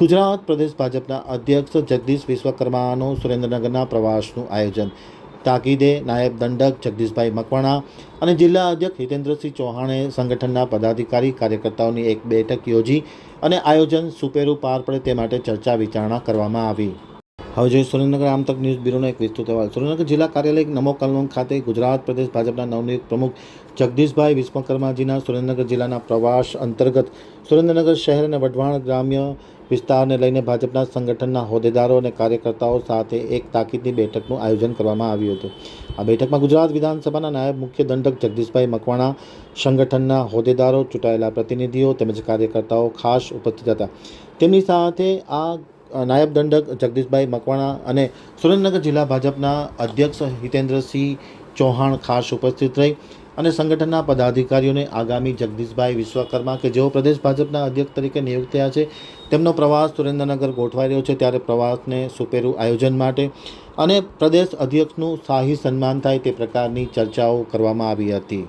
ગુજરાત પ્રદેશ ભાજપના અધ્યક્ષ જગદીશ વિશ્વકર્માનો સુરેન્દ્રનગરના પ્રવાસનું આયોજન. તાકીદે નાયબ દંડક જગદીશભાઈ મકવાણા અને જિલ્લા અધ્યક્ષ હિતેન્દ્રસિંહ ચૌહાણે સંગઠનના પદાધિકારી કાર્યકર્તાઓની એક બેઠક યોજી અને આયોજન સુપેરું પાર પડે તે માટે ચર્ચા વિચારણા કરવામાં આવી. હવે જોઈએ સુરેન્દ્રનગર આમતક ન્યૂઝ બ્યુરોનો એક વિસ્તૃત અહેવાલ. સુરેન્દ્રનગર જિલ્લા કાર્યાલય નમો કલોન ખાતે ગુજરાત પ્રદેશ ભાજપના નવનિયુક્ત પ્રમુખ જગદીશભાઈ વિશ્વકર્માજીના સુરેન્દ્રનગર જિલ્લાના પ્રવાસ અંતર્ગત સુરેન્દ્રનગર શહેર અને વઢવાણ ગ્રામ્ય વિસ્તારને લઈને ભાજપના સંગઠનના હોદ્દેદારો અને કાર્યકર્તાઓ સાથે એક તાકીદની બેઠકનું આયોજન કરવામાં આવ્યું હતું. આ બેઠકમાં ગુજરાત વિધાનસભાના નાયબ મુખ્ય દંડક જગદીશભાઈ મકવાણા, સંગઠનના હોદ્દેદારો, ચૂંટાયેલા પ્રતિનિધિઓ તેમજ કાર્યકર્તાઓ ખાસ ઉપસ્થિત હતા. તેમની સાથે આ નાયબ દંડક જગદીશભાઈ મકવાણા અને સુરેન્દ્રનગર જિલ્લા ભાજપના અધ્યક્ષ હિતેન્દ્રસિંહ ચૌહાણ ખાસ ઉપસ્થિત રહી અને સંગઠનના પદાધિકારીઓને આગામી જગદીશભાઈ વિશ્વકર્મા કે જેઓ પ્રદેશ ભાજપના અધ્યક્ષ તરીકે નિયુક્ત થયા છે, તેમનો પ્રવાસ સુરેન્દ્રનગર ગોઠવાઈ રહ્યો છે ત્યારે પ્રવાસને સુપેરું આયોજન માટે અને પ્રદેશ અધ્યક્ષનું શાહી સન્માન થાય તે પ્રકારની ચર્ચાઓ કરવામાં આવી હતી.